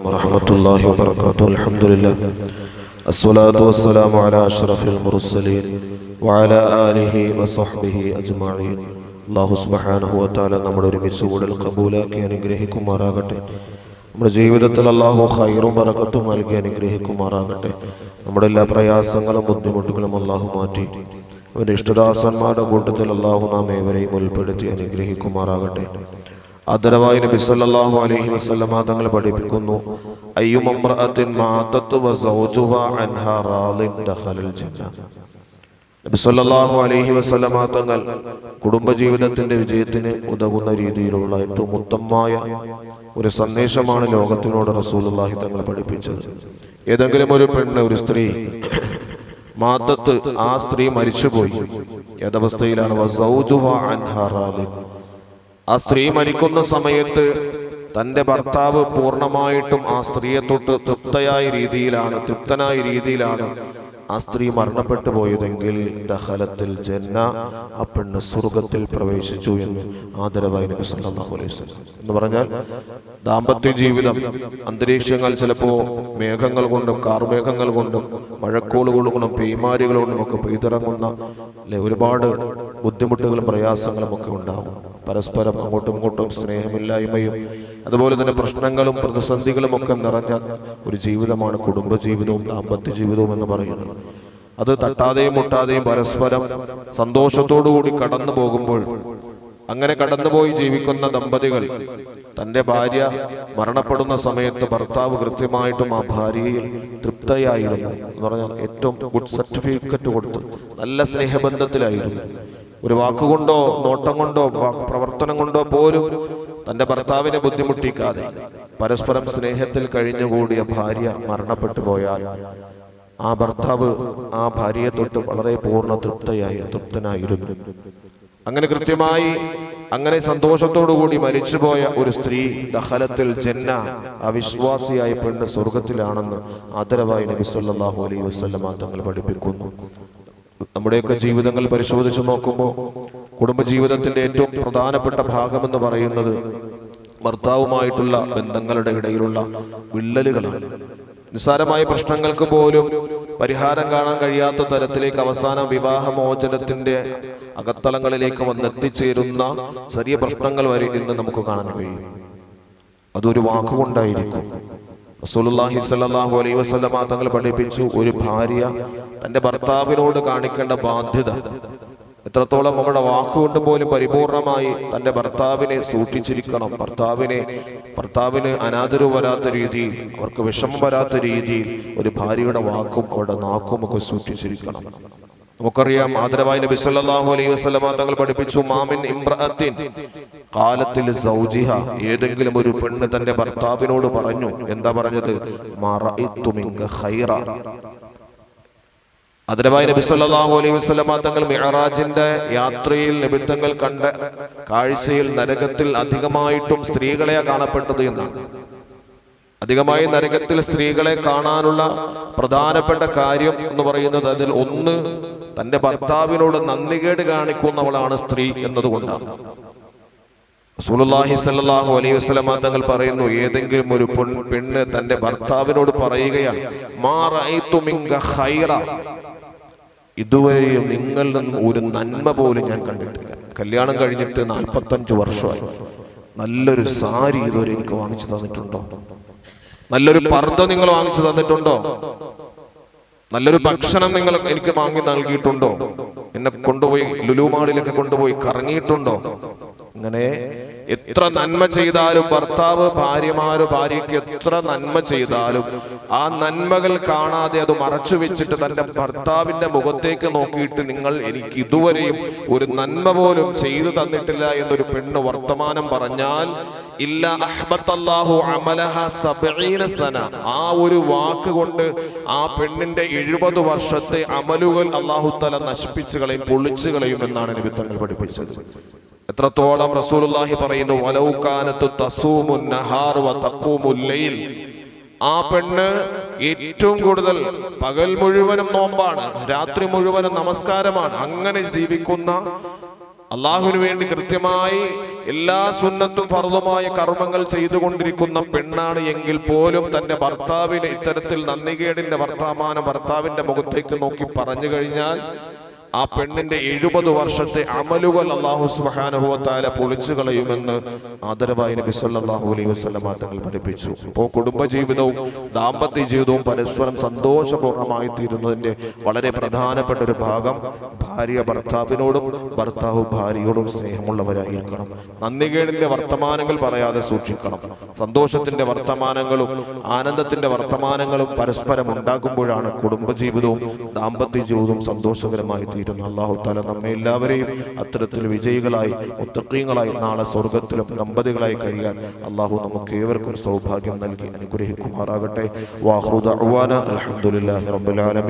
ورحمة الله وبركاته الحمد لله الصلاة والسلام على أشرف المرسلين وعلى آله وصحبه أجمعين അള്ളാഹു സുബഹാനഹു വത്താല നമ്മുടെ ഒരുമിച്ച് കൂടുതൽ കബൂലാക്കി അനുഗ്രഹിക്കുമാറാകട്ടെ നമ്മുടെ ജീവിതത്തിൽ അള്ളാഹു ഹൈറും പറക്കത്തും നൽകി അനുഗ്രഹിക്കുമാറാകട്ടെ നമ്മുടെ എല്ലാ പ്രയാസങ്ങളും ബുദ്ധിമുട്ടുകളും അള്ളാഹു മാറ്റി അവൻ്റെ ഇഷ്ടദാസന്മാരുടെ കൂട്ടത്തിൽ അള്ളാഹു നാം ഏവരെയും ഉൾപ്പെടുത്തി അനുഗ്രഹിക്കുമാറാകട്ടെ ആദരവായി നബി സല്ലല്ലാഹു അലൈഹി വസല്ലമ തങ്ങൾ പഠിപ്പിക്കുന്നു. അയ്യും അമ്രഅത്തിൻ മാതത്ത് വസൗജുഹ അൻഹാ റാളിൻ ദഖലൽ ജന്ന. നബി സല്ലല്ലാഹു അലൈഹി വസല്ലമ തങ്ങൾ കുടുംബജീവിതത്തിന്റെ വിജയത്തിന് ഉതകുന്ന രീതിയിലുള്ള ഏറ്റവും ഉത്തമമായ ഒരു സന്ദേശമാണ് ലോകത്തിനോട് റസൂലുള്ളാഹി തങ്ങൾ പഠിപ്പിച്ചത്. ഏതെങ്കിലും ഒരു പെണ്ണ് ഒരു സ്ത്രീ മാതത്ത് ആ സ്ത്രീ മരിച്ചുപോയി. ഏതവസ്ഥയിലാണ്? വസൗജുഹ അൻഹാ റാളിൻ ആ സ്ത്രീ മരിക്കുന്ന സമയത്ത് തന്റെ ഭർത്താവ് പൂർണമായിട്ടും ആ സ്ത്രീയെ തൊട്ട് തൃപ്തയായ രീതിയിലാണ് തൃപ്തനായ രീതിയിലാണ് ആ സ്ത്രീ മരണപ്പെട്ടു പോയതെങ്കിൽ ദഹലത്തിൽ ജന്ന ആ പെണ്ണ് സ്വർഗത്തിൽ പ്രവേശിച്ചു എന്ന് ആദരവായി നബി സല്ലല്ലാഹു അലൈഹി വസല്ലം എന്ന് പറഞ്ഞാൽ ദാമ്പത്യ ജീവിതം അന്തരീക്ഷങ്ങൾ ചിലപ്പോൾ മേഘങ്ങൾ കൊണ്ടും കാർമേഘങ്ങൾ കൊണ്ടും മഴക്കോളുകൾ കൊണ്ടും പേമാരികൾ കൊണ്ടും ഒക്കെ പെയ്തിറങ്ങുന്ന അല്ലെ ഒരുപാട് ബുദ്ധിമുട്ടുകളും പ്രയാസങ്ങളും ഒക്കെ ഉണ്ടാകും. പരസ്പരം അങ്ങോട്ടും ഇങ്ങോട്ടും സ്നേഹമില്ലായ്മയും അതുപോലെ തന്നെ പ്രശ്നങ്ങളും പ്രതിസന്ധികളും ഒക്കെ നിറഞ്ഞ ഒരു ജീവിതമാണ് കുടുംബ ജീവിതവും ദാമ്പത്യ ജീവിതവും എന്ന് പറയുന്നത്. അത് തട്ടാതെയും മുട്ടാതെയും പരസ്പരം സന്തോഷത്തോടുകൂടി കടന്നു പോകുമ്പോൾ അങ്ങനെ കടന്നുപോയി ജീവിക്കുന്ന ദമ്പതികൾ തന്റെ ഭാര്യ മരണപ്പെടുന്ന സമയത്ത് ഭർത്താവ് കൃത്യമായിട്ടും ആ ഭാര്യയിൽ തൃപ്തയായിരുന്നു എന്ന് പറഞ്ഞാൽ ഏറ്റവും ഗുഡ് സർട്ടിഫിക്കറ്റ് കൊടുത്ത് നല്ല സ്നേഹബന്ധത്തിലായിരുന്നു. ഒരു വാക്കുകൊണ്ടോ നോട്ടം കൊണ്ടോ പ്രവർത്തനം കൊണ്ടോ പോലും തന്റെ ഭർത്താവിനെ ബുദ്ധിമുട്ടിക്കാതെ പരസ്പരം സ്നേഹത്തിൽ കഴിഞ്ഞുകൂടിയ ഭാര്യ മരണപ്പെട്ടു പോയാൽ ആ ഭർത്താവ് ആ ഭാര്യയെ തൊട്ട് വളരെ പൂർണ തൃപ്തയായി തൃപ്തനായിരുന്നു. അങ്ങനെ കൃത്യമായി അങ്ങനെ സന്തോഷത്തോടു കൂടി മരിച്ചുപോയ ഒരു സ്ത്രീ ദഹലത്തിൽ ജന്ന അവിശ്വാസിയായ പെണ്ണ് സ്വർഗത്തിലാണെന്ന് ആദരവായി നബി സല്ലല്ലാഹു അലൈഹി തങ്ങൾ പഠിപ്പിക്കുന്നു. നമ്മുടെയൊക്കെ ജീവിതങ്ങൾ പരിശോധിച്ചു നോക്കുമ്പോൾ കുടുംബജീവിതത്തിന്റെ ഏറ്റവും പ്രധാനപ്പെട്ട ഭാഗം എന്ന് പറയുന്നത് ഭർത്താവുമായിട്ടുള്ള ബന്ധങ്ങളുടെ ഇടയിലുള്ള വിള്ളലുകളാണ്. നിസ്സാരമായ പ്രശ്നങ്ങൾക്ക് പോലും പരിഹാരം കാണാൻ കഴിയാത്ത തരത്തിലേക്ക് അവസാനം വിവാഹമോചനത്തിന്റെ അകത്തളങ്ങളിലേക്ക് വന്നെത്തിച്ചേരുന്ന ചെറിയ പ്രശ്നങ്ങൾ വരെ ഇന്ന് നമുക്ക് കാണാൻ കഴിയും. അതൊരു വാക്കുകൊണ്ടായിരിക്കും. റസൂലുള്ളാഹി സ്വല്ലല്ലാഹു അലൈഹി വസല്ലമ തങ്ങൾ പഠിപ്പിച്ചു ഒരു ഭാര്യ തന്റെ ഭർത്താവിനോട് കാണിക്കേണ്ട ബാധ്യത. എത്രത്തോളം നമ്മുടെ വാക്കുകൊണ്ട് പോലും പരിപൂർണമായി തന്റെ ഭർത്താവിനെ സൂക്ഷിച്ചിരിക്കണം. ഭർത്താവിനെ ഭർത്താവിന് അനാദരവ് വരാത്ത രീതിയിൽ അവർക്ക് വിഷമം വരാത്ത രീതിയിൽ ഒരു ഭാര്യയുടെ വാക്കും അവരുടെ നാക്കും ഒക്കെ സൂക്ഷിച്ചിരിക്കണം. നമുക്കറിയാം ആദരവായി നബി സല്ലല്ലാഹു അലൈഹി വസല്ലമ തങ്ങൾ പഠിപ്പിച്ചു മാമിൻ ഇംറഅത്തിൻ കാലത്തിൽ സൗജിഹ. ഏതെങ്കിലും ഒരു പെണ്ണ് തന്റെ ഭർത്താവിനോട് പറഞ്ഞു എന്താ പറഞ്ഞത്? മറഇത്തു മിങ്ക ഖൈറ. ആദരവായ നബി സല്ലല്ലാഹു അലൈഹി വസല്ലമ തങ്ങൾ മിഅറാജിന്റെ യാത്രയിൽ നിമിത്തങ്ങൾ കണ്ട കാഴ്ചയിൽ നരകത്തിൽ അധികമായിട്ടും സ്ത്രീകളെ കാണപ്പെട്ടത് എന്നാണ്. അധികമായി നരകത്തിൽ സ്ത്രീകളെ കാണാനുള്ള പ്രധാനപ്പെട്ട കാര്യം എന്ന് പറയുന്നത് അതിൽ ഒന്ന് തന്റെ ഭർത്താവിനോട് നന്ദികേട് കാണിക്കുന്നവളാണ് സ്ത്രീ എന്നതുകൊണ്ടാണ്. റസൂലുള്ളാഹി സ്വല്ലല്ലാഹു അലൈഹി വസല്ലമ തങ്ങൾ പറയുന്നു ഏതെങ്കിലും ഒരു പെൺ പെണ്ണ് തന്റെ ഭർത്താവിനോട് പറയുകയാണ് മാ റഅയ്തു മിങ്ക ഖൈറ. ഇതുവരെയും നിങ്ങളിൽ നിന്നും ഒരു നന്മ പോലും ഞാൻ കണ്ടിട്ടില്ല. കല്യാണം കഴിഞ്ഞിട്ട് നാൽപ്പത്തഞ്ച് വർഷമായി. നല്ലൊരു സാരി ഇതുവരെ എനിക്ക് വാങ്ങിച്ചു തന്നിട്ടുണ്ടോ? നല്ലൊരു പർദ്ദ നിങ്ങൾ വാങ്ങിച്ചു തന്നിട്ടുണ്ടോ? നല്ലൊരു ഭക്ഷണം നിങ്ങൾ എനിക്ക് വാങ്ങി നൽകിയിട്ടുണ്ടോ? എന്നെ കൊണ്ടുപോയി ലുലുമാളിലൊക്കെ കൊണ്ടുപോയി കറങ്ങിയിട്ടുണ്ടോ? അങ്ങനെ എത്ര നന്മ ചെയ്താലും ഭർത്താവ് ഭാര്യമാര് ഭാര്യയ്ക്ക് എത്ര നന്മ ചെയ്താലും ആ നന്മകൾ കാണാതെ അത് മറച്ചു വെച്ചിട്ട് തന്റെ ഭർത്താവിന്റെ മുഖത്തേക്ക് നോക്കിയിട്ട് നിങ്ങൾ എനിക്ക് ഇതുവരെയും ഒരു നന്മ പോലും ചെയ്തു തന്നിട്ടില്ല എന്നൊരു പെണ്ണ് വർത്തമാനം പറഞ്ഞാൽ ഇല്ല അഹ്ബത്തല്ലാഹു അമലഹ സന. ആ ഒരു വാക്ക് കൊണ്ട് ആ പെണ്ണിന്റെ എഴുപത് വർഷത്തെ അമലുകൾ അള്ളാഹു തല നശിപ്പിച്ചു കളയും പൊളിച്ചു കളയും എന്നാണ് നിമിത്തങ്ങൾ പഠിപ്പിച്ചത്. എത്രത്തോളം റസൂലുള്ളാഹി പറയുന്നു വലൗകാനത്തു തസൂമു നഹാർ വ ലൈൽ. ആ പെണ്ണ് ഏറ്റവും കൂടുതൽ പകൽ മുഴുവനും നോമ്പാണ് രാത്രി മുഴുവനും നമസ്കാരമാണ്. അങ്ങനെ ജീവിക്കുന്ന അള്ളാഹുവിന് വേണ്ടി കൃത്യമായി എല്ലാ സുന്നത്തും ഫർദുമായ കർമ്മങ്ങൾ ചെയ്തുകൊണ്ടിരിക്കുന്ന പെണ്ണാണ് എങ്കിൽ പോലും തന്റെ ഭർത്താവിന് ഇത്തരത്തിൽ നന്ദികേടിന്റെ വർത്തമാനം ഭർത്താവിന്റെ മുഖത്തേക്ക് നോക്കി പറഞ്ഞു കഴിഞ്ഞാൽ ആ പെണ്ണിന്റെ എഴുപത് വർഷത്തെ അമലുകൾ അള്ളാഹു സുബാനുഭവത്താല പൊളിച്ചു കളയുമെന്ന് ആദരവായി നബി സല്ലാഹു അലൈഹി വസല്ലം തങ്ങൾ പഠിപ്പിച്ചു. അപ്പോൾ കുടുംബജീവിതവും ദാമ്പത്യ ജീവിതവും പരസ്പരം സന്തോഷപൂർണമായി തീരുന്നതിന്റെ വളരെ പ്രധാനപ്പെട്ട ഒരു ഭാഗം ഭാര്യ ഭർത്താവിനോടും ഭർത്താവ് ഭാര്യയോടും സ്നേഹമുള്ളവരായിരിക്കണം. നന്ദികേടിന്റെ വർത്തമാനങ്ങൾ പറയാതെ സൂക്ഷിക്കണം. സന്തോഷത്തിന്റെ വർത്തമാനങ്ങളും ആനന്ദത്തിന്റെ വർത്തമാനങ്ങളും പരസ്പരം ഉണ്ടാകുമ്പോഴാണ് കുടുംബജീവിതവും ദാമ്പത്യ ജീവിതവും സന്തോഷകരമായി തീരുന്നത് അള്ളാഹു താല നമ്മെ എല്ലാവരെയും അത്തരത്തിൽ വിജയികളായി മുത്തക്കീങ്ങളായി നാളെ സ്വർഗത്തിലും ദമ്പതികളായി കഴിയാൻ അള്ളാഹു നമുക്ക് ഏവർക്കും സൗഭാഗ്യം നൽകി അനുഗ്രഹിക്കുമാറാകട്ടെ. വാഹൃദ അലഹമുല്ലാ റബ്ബുലാലമി